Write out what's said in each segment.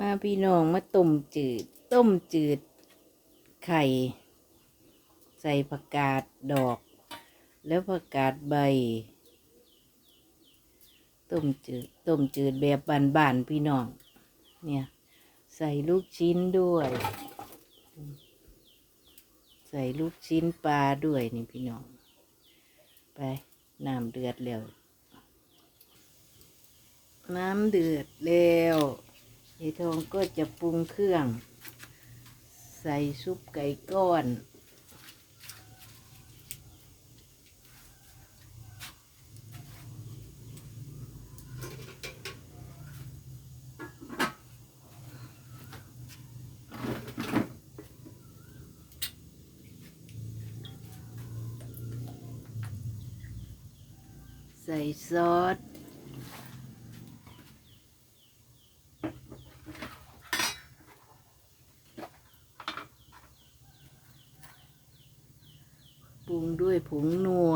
มาพี่น้องมาต้มจืด ต้มจืด ไข่ ใส่ผักกาดดอก แล้วผักกาดใบ ต้มจืด ต้มจืดแบบบานๆพี่น้อง เนี่ย ใส่ลูกชิ้นด้วย ใส่ลูกชิ้นปลาด้วยนี่พี่น้อง ไปน้ำเดือดแล้วน้ำเดือดแล้ว ยายทองก็จะปรุงเครื่อง ใส่ซุปไก่ก้อน ใส่ซอส ด้วยผงนัว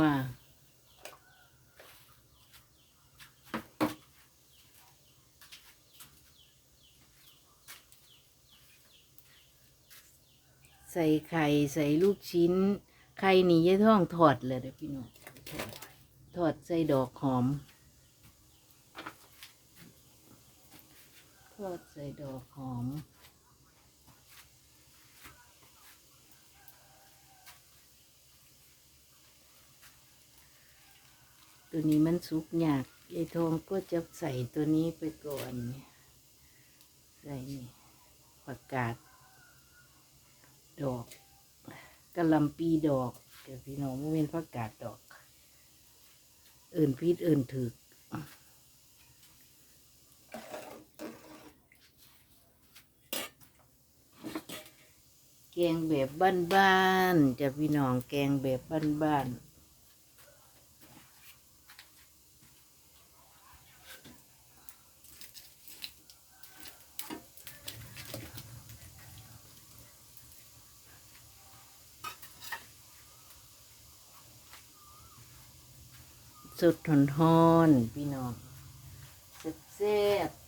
ใส่ไข่ใส่ลูกชิ้น ไข่นี่ยายท่องถอดเลยเด้อพี่น้องถอดใส่ดอกหอมทอดใส่ดอกหอม ตัวนี้มันสุกยากยายทองก็จะใส่ตัวนี้ไปก่อนใส่นี่ผักกาดดอกกะลำปีดอกเดี๋ยวพี่น้องไม่เป็นผักกาดดอก เอื่นพิษเอื่นถึกแกงแบบบ้านๆจะพี่น้องแกงแบบบ้านๆ สุดหอนทนๆพี่น้องแซ่บๆ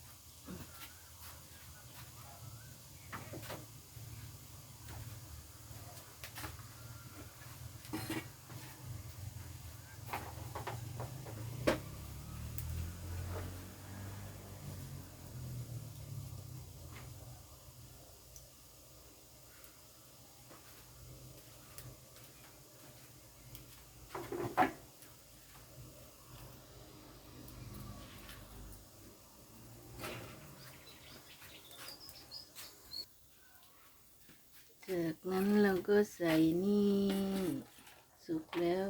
จากนั้นเราก็ใส่นี่ สุกแล้ว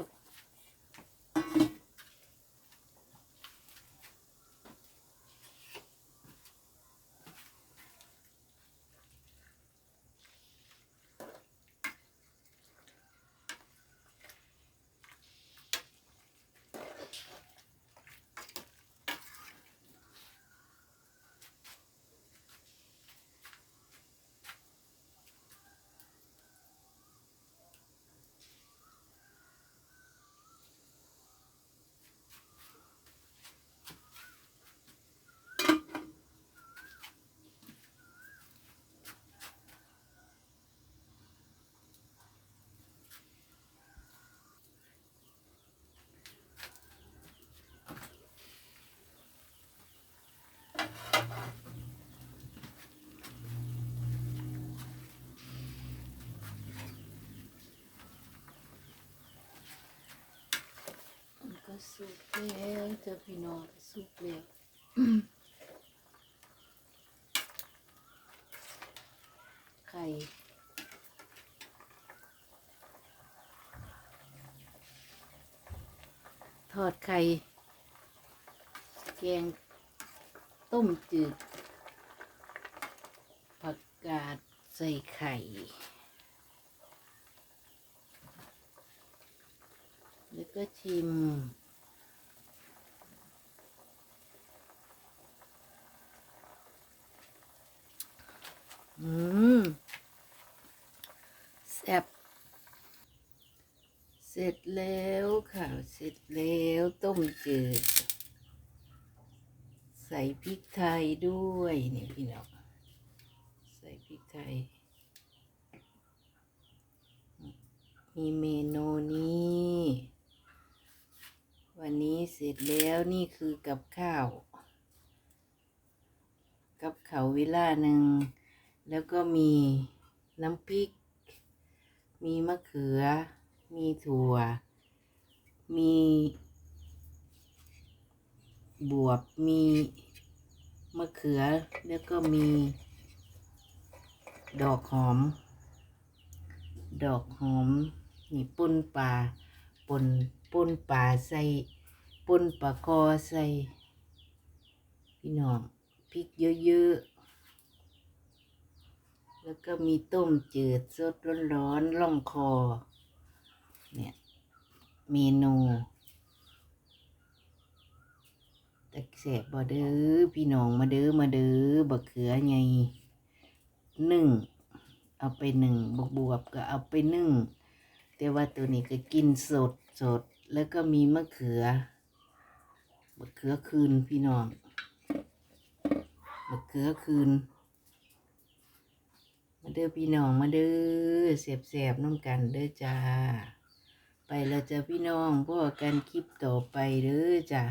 สุกแล้วเจ้าพี่น้องสุกแล้วไข่ทอดไข่แกงต้มจืดผักกาดใส่ไข่แล้วก็ชิม อืม แซ่บเสร็จแล้วค่ะเสร็จแล้วต้มจืด ใส่พริกไทยด้วยนี่พี่น้องใส่พริกไทย มีเมนูนี้ วันนี้เสร็จแล้วนี่คือกับข้าว กับเขาวเวลาหนึ่ง แล้วก็มีน้ำพริก มีมะเขือ มีถั่ว มี บวบ มีมะเขือ แล้วก็มี ดอกหอม ดอกหอม นี่ป่นปลาป่นป่นปลาใส่ป่นปลาคอใส่ พี่น้องพริกเยอะๆ แล้วก็มีต้มจืดสดร้อนๆล่องคอ เนี่ย เมนูต่แสบบ่เด้อพี่น้องมาเด้อมาเด้อบักเขือไงหนึ่ง เอาไปหนึ่งบวบบวบก็เอาไปนึ่ง แต่ว่าตัวนี้ก็กินสดสดแล้วก็มีมะเขือมะเขือคืนพี่น้องมะเขือคืน มาเด้อพี่น้องมาเด้อเสียบเสียบๆน้ำกันเด้อจ้า ไปแล้วจ้าพี่น้องพวกกันคลิปต่อไปเด้อจ้า